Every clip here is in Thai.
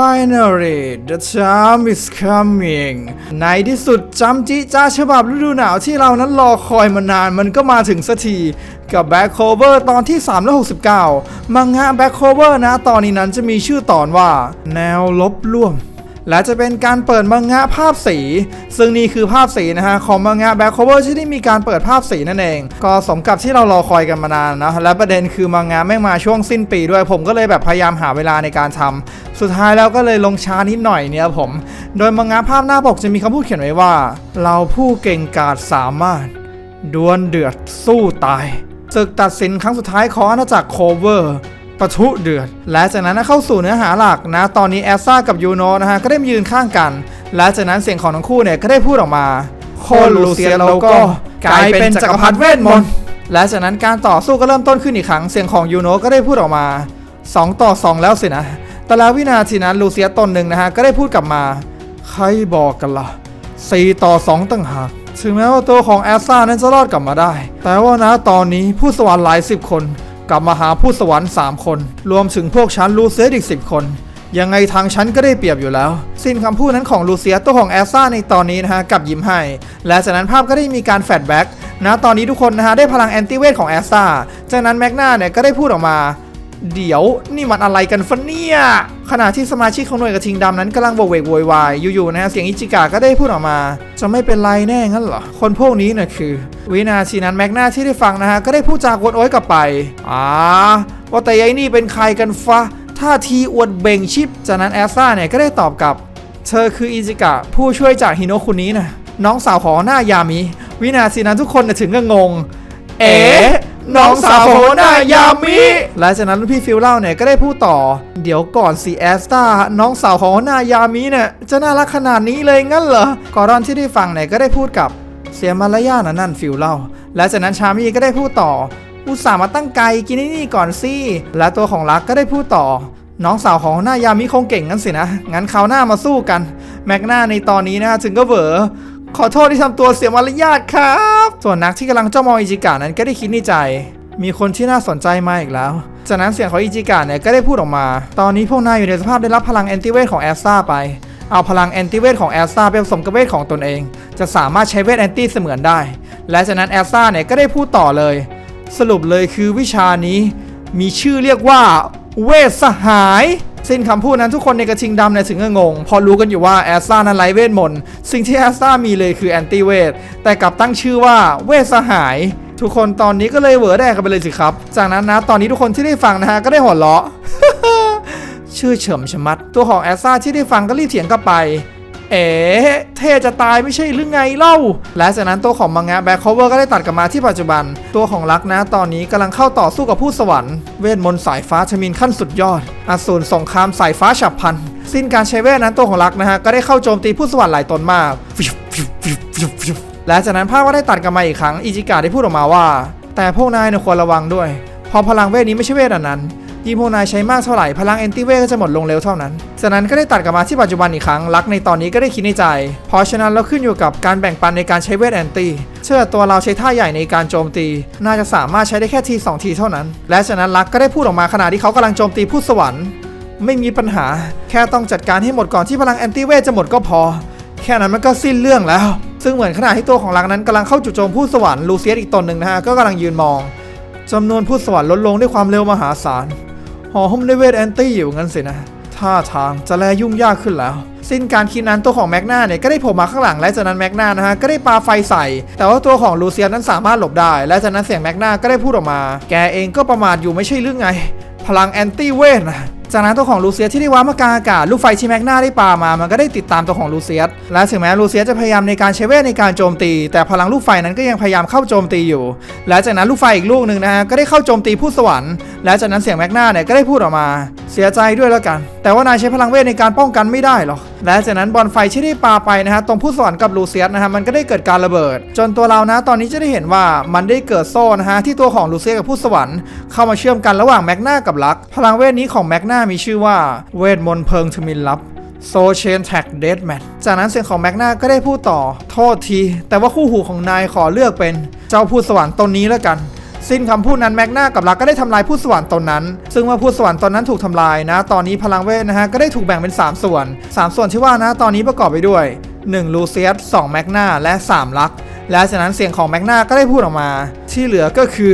Finally the time is coming ในที่สุดจำจิจ้าฉบับฤดูหนาวที่เรานั้นรอคอยมานานมันก็มาถึงสักทีกับ Back Cover ตอนที่ 369 มังงะ Back Cover นะ ตอนนี้นั้นจะมีชื่อตอนว่า แนวลบล่วงและจะเป็นการเปิดมังงะภาพสี ซึ่งนี่คือภาพสีนะฮะ ของมังงะแบ็คโคเวอร์ที่ได้มีการเปิดภาพสีนั่นเอง ก็สมกับที่เรารอคอยกันมานานนะ และประเด็นคือมังงะไม่งมาช่วงสิ้นปีด้วย ผมก็เลยแบบพยายามหาเวลาในการทำ สุดท้ายแล้วก็เลยลงช้านิดหน่อยเนี่ยผม โดยมังงะภาพหน้าปกจะมีคำพูดเขียนไว้ว่า เราผู้เก่งกาจสามารถ ดวลเดือดสู้ตายศึกตัดสินครั้งสุดท้ายของอาณาจักรโคเวอร์ปะทุเดือด และจากนั้นเข้าสู่เนื้อหาหลักนะ ตอนนี้แอสซากับยูโนนะฮะ ก็ได้มายืนข้างกัน และจากนั้นเสียงของทั้งคู่เนี่ย ก็ได้พูดออกมา โคลูเซียโลโก็กลายเป็นจักรพรรดิเวทมนต์ และจากนั้นการต่อสู้ก็เริ่มต้นขึ้นอีกครั้ง เสียงของยูโนก็ได้พูดออกมา 2 ต่อ 2 แล้วสินะ แต่แล้ววินาทีนั้นลูเซียตนหนึ่งนะฮะก็ได้พูดกลับมา ใครบอกกันล่ะ4ต่อ 2ตั้งหากถึงแม้ว่าตัวของแอสซานั้นจะรอดกลับมาได้ แต่ว่านะตอนนี้ผู้สวรรค์หลายสิบคน กลับมาหาผู้สวรรค์ 3 คน รวมถึงพวกฉันลูเซียอีก 10 คน ยังไงทางฉันก็ได้เปรียบอยู่แล้ว สิ้นคำพูดนั้นของลูเซียตัวของแอสซาในตอนนี้นะฮะกับยิ้มให้ และจากนั้นภาพก็ได้มีการแฟลชแบ็กนะตอนนี้ทุกคนนะฮะได้พลังแอนติเวทของแอสซาจากนั้นแมกนาเนี่ยก็ได้พูดออกมา เดี๋ยวนี่มันอะไรกันฟะเนี่ยขณะที่สมาชิกของหน่วยกระทิงดำนั้นกำลังโวกเวกโวยวายอยู่ๆนะฮะเสียงอิจิกะก็ได้พูดออกมา จะไม่เป็นไรแน่งั้นเหรอคนพวกนี้น่ะคือ วินาทีนั้นแมกนาที่ได้ฟังนะฮะก็ได้พูดจากวนโอ้ยกลับไปอ่าว่าแต่ยัยนี่เป็นใครกันฟะท่าทีอวดเบ่งชิปจากนั้นแอสซาเนี่ยก็ได้ตอบกลับ เธอคืออิจิกะผู้ช่วยจากฮิโนะคนนี้นะน้องสาวของหน้ายามิ วินาทีนั้นทุกคนน่ะถึงก็งง เอ๋ น้องสาวของหน้ายามิและจากนั้นรุ่นพี่ฟิลเล่าเนี่ยก็ได้พูดต่อ เดี๋ยวก่อนสิแอสตาน้องสาวของหน้ายามิเนี่ยจะน่ารักขนาดนี้เลยงั้นเหรอกอรอนที่ได้ฟังเนี่ยก็ได้พูดกับเสียมารยาทนะนั่นฟิลเล่าและจากนั้นชามีก็ได้พูดต่อ อุตส่าห์มาตั้งไกลกินนี่ก่อนสิและตัวของรักก็ได้พูดต่อ น้องสาวของหน้ายามิคงเก่งงั้นสินะงั้นคราวหน้ามาสู้กัน แมกนาในตอนนี้นะฮะถึงก็เวอ ขอโทษที่ทำตัวเสียมารยาทครับ ส่วนนักที่กำลังจ้องมองอิจิกะนั้นก็ได้คิดในใจ มีคนที่น่าสนใจมาอีกแล้ว จากนั้นเสียงของอิจิกะเนี่ยก็ได้พูดออกมา ตอนนี้พวกนายอยู่ในสภาพได้รับพลังแอนติเวทของแอสซาไป เอาพลังแอนติเวทของแอสซาไปผสมกับเวทของตนเอง จะสามารถใช้เวทแอนตี้เสมือนได้ และจากนั้นแอสซาเนี่ยก็ได้พูดต่อเลย สรุปเลยคือวิชานี้ มีชื่อเรียกว่าเวทสหาย สิ้นคำพูดนั้นทุกคนในกระทิงดำเนี่ยถึงก็งง พอรู้กันอยู่ว่าแอสซานั้นไร้เวทมนต์สิ่งที่แอสซามีเลยคือแอนติเวทแต่กลับตั้งชื่อว่าเวทสหาย ทุกคนตอนนี้ก็เลยเหวอแดกกันไปเลยสิครับ จากนั้นนะตอนนี้ทุกคนที่ได้ฟังนะฮะก็ได้หัวเราะชื่อเฉิมชมัด ตัวของแอสซาที่ได้ฟังก็รีบเถียงกลับไป เอ๋เท่จะตายไม่ใช่หรือไงเล่า และจากนั้นตัวของมังงะแบ็คโคเวอร์ก็ได้ตัดกลับมาที่ปัจจุบัน ตัวของรักนะตอนนี้กำลังเข้าต่อสู้กับผู้สวรรค์เวทมนต์สายฟ้าชมินขั้นสุดยอดอสูรสงครามสายฟ้าฉับพลัน สิ้นการใช้เวทนั้นตัวของรักนะฮะก็ได้เข้าโจมตีผู้สวรรค์หลายตนมากและจากนั้นภาพก็ได้ตัดกลับมาอีกครั้งอิจิกะได้พูดออกมาว่า แต่พวกนายเนี่ยควรระวังด้วยเพราะพลังเวทนี้ไม่ใช่เวทอันนั้น ยิ่งพวกนายใช้มากเท่าไหร่พลังแอนติเวทก็จะหมดลงเร็วเท่านั้นจากนั้นก็ได้ตัดกลับมาที่ปัจจุบันอีกครั้งรักในตอนนี้ก็ได้คิดในใจ เพราะฉะนั้นเราขึ้นอยู่กับการแบ่งปันในการใช้เวทแอนตี้เชื่อตัวเราใช้ท่าใหญ่ในการโจมตี น่าจะสามารถใช้ได้แค่ทีสองทีเท่านั้น และจากนั้นรักก็ได้พูดออกมาขณะที่เขากำลังโจมตีผู้สวรรค์ไม่มีปัญหา แค่ต้องจัดการให้หมดก่อนที่พลังแอนติเวทจะหมดก็พอ แค่นั้นมันก็สิ้นเรื่องแล้ว ซึ่งเหมือนขณะที่ตัวของรักนั้นกำลังเข้าจู่โจมผู้สวรรค์ลูเซียสอีกตนหนึ่งนะฮะก็กำลังยืนมองจำนวนผู้สวรรค์ลดลงด้วยความเร็วมหาศาล ห่อหุ้มด้วยเวทแอนตี้อยู่งั้นสินะ ท่าทางจะแลยุ่งยากขึ้นแล้ว สิ้นการคิดนั้นตัวของแมกนาเนี่ยก็ได้โผล่มาข้างหลังและจากนั้นแมกนานะฮะก็ได้ปาไฟใส่ แต่ว่าตัวของลูเซียนนั้นสามารถหลบได้ และจากนั้นเสียงแมกนาก็ได้พูดออกมา แกเองก็ประมาทอยู่ไม่ใช่หรือไง พลังแอนตี้เวทนะ จากนั้นตัวของลูเซียสที่ได้ว้ามากลางอากาศลูกไฟชิแมกนาได้ปามา มันก็ได้ติดตามตัวของลูเซียสและถึงแม้ลูเซียสจะพยายามในการใช้เวทในการโจมตี แต่พลังลูกไฟนั้นก็ยังพยายามเข้าโจมตีอยู่และจากนั้นลูกไฟอีกลูกหนึ่งนะฮะก็ได้เข้าโจมตีผู้สวรรค์และจากนั้นเสียงแมกนาเนี่ยก็ได้พูดออกมา เสียใจด้วยแล้วกัน แต่ว่านายใช้พลังเวทในการป้องกันไม่ได้หรอก และจากนั้นบอลไฟที่ได้ปาไปนะฮะตรงผู้สวรรค์กับลูเซียสนะฮะมันก็ได้เกิดการระเบิด จนตัวเรานะ ตอนนี้จะได้เห็นว่ามันได้เกิดโซ่นะฮะที่ตัวของลูเซียสกับผู้สวรรค์เข้ามาเชื่อมกันระหว่างแมกนากับลัก พลังเวทนี้ของแมกนามีชื่อว่าเวทมนต์เพลิงทมินลับโซเชนแท็กเดดแมทจากนั้นเสียงของแมกนาก็ได้พูดต่อ โทษที แต่ว่าคู่หูของนายขอเลือกเป็น เจ้าผู้สวรรค์ตนนี้แล้วกัน สิ้นคำพูดนั้นแมกนากับลักก็ได้ทำลายผู้สวรรค์ตนนั้น ซึ่งเมื่อผู้สวรรค์ตนนั้นถูกทำลายนะ ตอนนี้พลังเวทนะฮะก็ได้ถูกแบ่งเป็น 3 ส่วน 3 ส่วนที่ว่านะตอนนี้ประกอบไปด้วย 1 ลูเซียส2แมกนาและ 3 ลัก และจากนั้นเสียงของแมกนาก็ได้พูดออกมา ที่เหลือก็คือ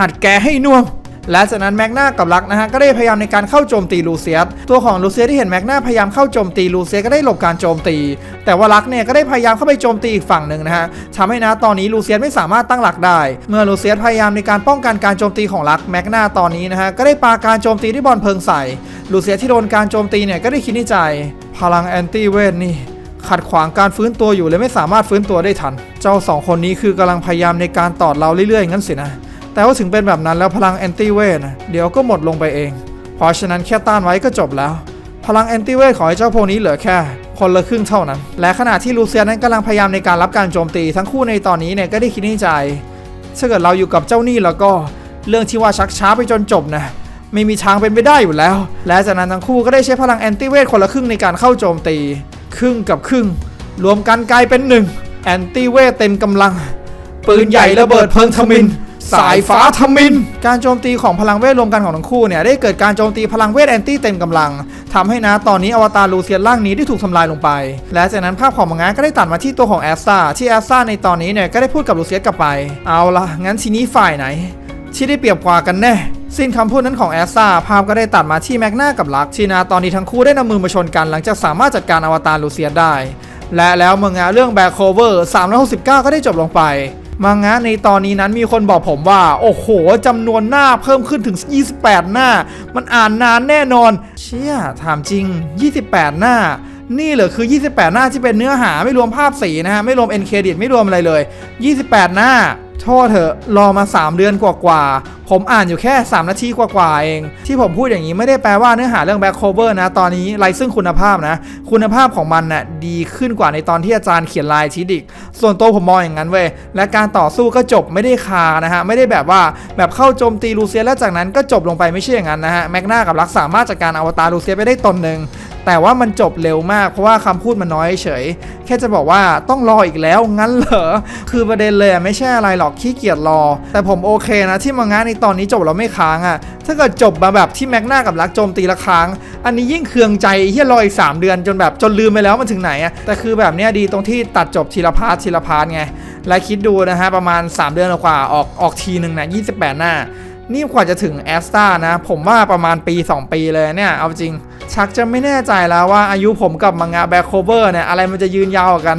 อัดแกให้น่วม และจากนั้นแมกนากับลักนะฮะก็ได้พยายามในการเข้าโจมตีลูเซียสตัวของลูเซียสที่เห็นแมกนาพยายามเข้าโจมตีลูเซียสก็ได้หลบการโจมตี แต่ว่าลักเนี่ยก็ได้พยายามเข้าไปโจมตีอีกฝั่งหนึ่งนะฮะทำให้นะตอนนี้ลูเซียสไม่สามารถตั้งหลักได้ เมื่อลูเซียสพยายามในการป้องกันการโจมตีของลักแมกนาตอนนี้นะฮะก็ได้ปาการโจมตีที่บอลเพลิงใส่ลูเซียสที่โดนการโจมตีเนี่ยก็ได้คิดในใจ พลังแอนตี้เวทนี่ขัดขวางการฟื้นตัวอยู่เลยไม่สามารถฟื้นตัวได้ทัน เจ้าสองคนนี้คือกำลังพยายามในการตอดเราเรื่อยๆงั้นสินะ แต่ว่าถึงเป็นแบบนั้นแล้วพลังแอนตี้เวทเดี๋ยวก็หมดลงไปเอง เพราะฉะนั้นแค่ต้านไว้ก็จบแล้ว พลังแอนตี้เวทของไอ้เจ้าพวกนี้เหลือแค่คนละครึ่งเท่านั้น และขณะที่ลูเซียนนั้นกำลังพยายามในการรับการโจมตีทั้งคู่ในตอนนี้เนี่ยก็ได้คิดในใจ ถ้าเกิดเราอยู่กับเจ้านี้แล้วก็เรื่องที่ว่าชักช้าไปจนจบนะไม่มีทางเป็นไปได้อยู่แล้ว และจากนั้นทั้งคู่ก็ได้ใช้พลังแอนตี้เวทคนละครึ่งในการเข้าโจมตี ครึ่งกับครึ่ง รวมกันกลายเป็นหนึ่งแอนตี้เวทเต็มกำลัง ปืนใหญ่ระเบิดเพลิงทมิน สายฟ้าทมิน การโจมตีของพลังเวทรวมกันของทั้งคู่เนี่ยได้เกิดการโจมตีพลังเวทแอนตี้เต็มกำลังทำให้นะตอนนี้อวตารลูเซียนร่างนี้ได้ถูกทำลายลงไป และจากนั้นภาพของมังงะก็ได้ตัดมาที่ตัวของแอสตาที่แอสตาในตอนนี้เนี่ยก็ได้พูดกับลูเซียสกลับไป เอาละงั้นทีนี้ฝ่ายไหน ที่ได้เปรียบกว่ากันแน่สิ้นคำพูดนั้นของแอสซาภาพก็ได้ตัดมาที่แมกนากับลักที่นาตอนนี้ทั้งคู่ได้นำมือมาชนกันหลังจากสามารถจัดการอวตารลูเซียสได้ และแล้วมังงะเรื่องแบ็คโคเวอร์369 ก็ได้จบลงไป มังงะในตอนนี้นั้นมีคนบอกผมว่า โอ้โหจำนวนหน้าเพิ่มขึ้นถึง 28 หน้า มันอ่านนานแน่นอน เชี่ยถามจริง 28 หน้า นี่เหรอคือ 28 หน้าที่เป็นเนื้อหาไม่รวมภาพสีนะฮะไม่รวมเอ็นเครดิตไม่รวมอะไรเลย 28 หน้า โทษเถอะรอมา 3 เดือนกว่าๆ ผมอ่านอยู่แค่ 3 นาทีกว่าๆ เอง ที่ผมพูดอย่างนี้ไม่ได้แปลว่าเนื้อหาเรื่องแบ็คโคเวอร์นะ ตอนนี้ไรซึ่งคุณภาพนะ คุณภาพของมันน่ะดีขึ้นกว่าในตอนที่อาจารย์เขียนลายชีดิก ส่วนตัวผมมองอย่างนั้นเว้ย และการต่อสู้ก็จบไม่ได้คานะฮะ ไม่ได้แบบว่าแบบเข้าโจมตีลูเซียแล้วจากนั้นก็จบลงไปไม่ใช่อย่างนั้นนะฮะ แมกนากับลักสามารถจัดการอวตารลูเซียไปได้ตนหนึ่ง แต่ว่ามันจบเร็วมากเพราะว่าคำพูดมันน้อยเฉย แค่จะบอกว่าต้องรออีกแล้วงั้นเหรอ คือประเด็นเลยไม่ใช่อะไรหรอกขี้เกียจรอ แต่ผมโอเคนะที่มังงะในตอนนี้จบแล้วไม่ค้างอะถ้าเกิดจบมาแบบที่แม็กนากับลักโจมตีละครั้ง อันนี้ยิ่งเคืองใจเฮียรออีก3เดือนจนแบบจนลืมไปแล้วมันถึงไหนอะแต่คือแบบเนี้ยดีตรงที่ตัดจบทีละพาร์ททีละพาร์ทไง และคิดดูนะฮะประมาณ 3 เดือนกว่าออกออกทีหนึ่งนะ28 หน้า นี่กว่าจะถึงแอสตานะ ผมว่าประมาณปี 2 ปีเลยเนี่ย เอาจริง ชักจะไม่แน่ใจแล้วว่าอายุผมกับมังงะแบ็คโคเวอร์เนี่ย อะไรมันจะยืนยาวกัน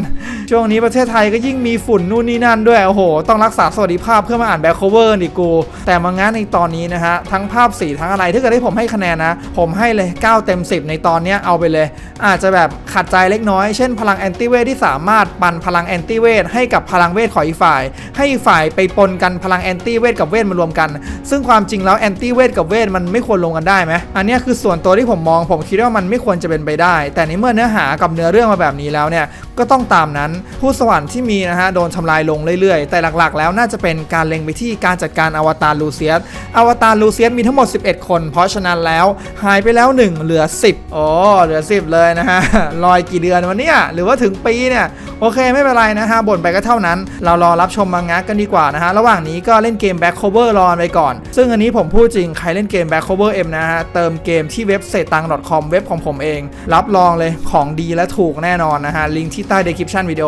ช่วงนี้ประเทศไทยก็ยิ่งมีฝุ่นนู่นนี่นั่นด้วยโอ้โห ต้องรักษาสวัสดิภาพเพื่อมาอ่านแบ็คโคเวอร์ดิกู แต่มังงะในตอนนี้นะฮะ ทั้งภาพสีทั้งอะไรถ้าเกิดให้ผมให้คะแนนนะ ผมให้เลย 9 เต็ม 10 ในตอนนี้เอาไปเลย อาจจะแบบขัดใจเล็กน้อย เช่นพลังแอนติเวทที่สามารถปันพลังแอนติเวทให้กับพลังเวทของอีกฝ่าย ให้อีกฝ่ายไปปนกันพลังแอนติเวทกับเวทมารวมกัน ซึ่งความจริงแล้วแอนติเวทกับเวทมันไม่ควรลงกันได้ไหมอันนี้คือส่วนตัวที่ผมมอง ผมคิดว่ามันไม่ควรจะเป็นไปได้ แต่ในเมื่อเนื้อหากับเนื้อเรื่องมาแบบนี้แล้วเนี่ยก็ต้องตามนั้นผู้สวรรค์ที่มีนะฮะโดนทำลายลงเรื่อยๆ แต่หลักๆ แล้วน่าจะเป็นการเล็งไปที่การจัดการอวตารลูเซียสอวตารลูเซียสมีทั้งหมด 11 คน เพราะฉะนั้นแล้วหายไปแล้ว 1 เหลือ 10 โอ้เหลือ 10 เลยนะฮะรอยกี่เดือนวันเนี้ยหรือว่าถึงปีเนี่ยโอเคไม่เป็นไรนะฮะบ่นไปก็เท่านั้น เรารอรับชมมังงะกันดีกว่านะฮะระหว่างนี้ก็เล่นเกม Back Cover รอไปก่อน ซึ่งอันนี้ผมพูดจริงใครเล่นเกม Back Cover M นะฮะเติมเกมที่เว็บเศษตัง .com เว็บของผมเอง รับรองเลยของดีและถูกแน่นอนนะฮะลิงก์ที่ใต้ description วิดีโอ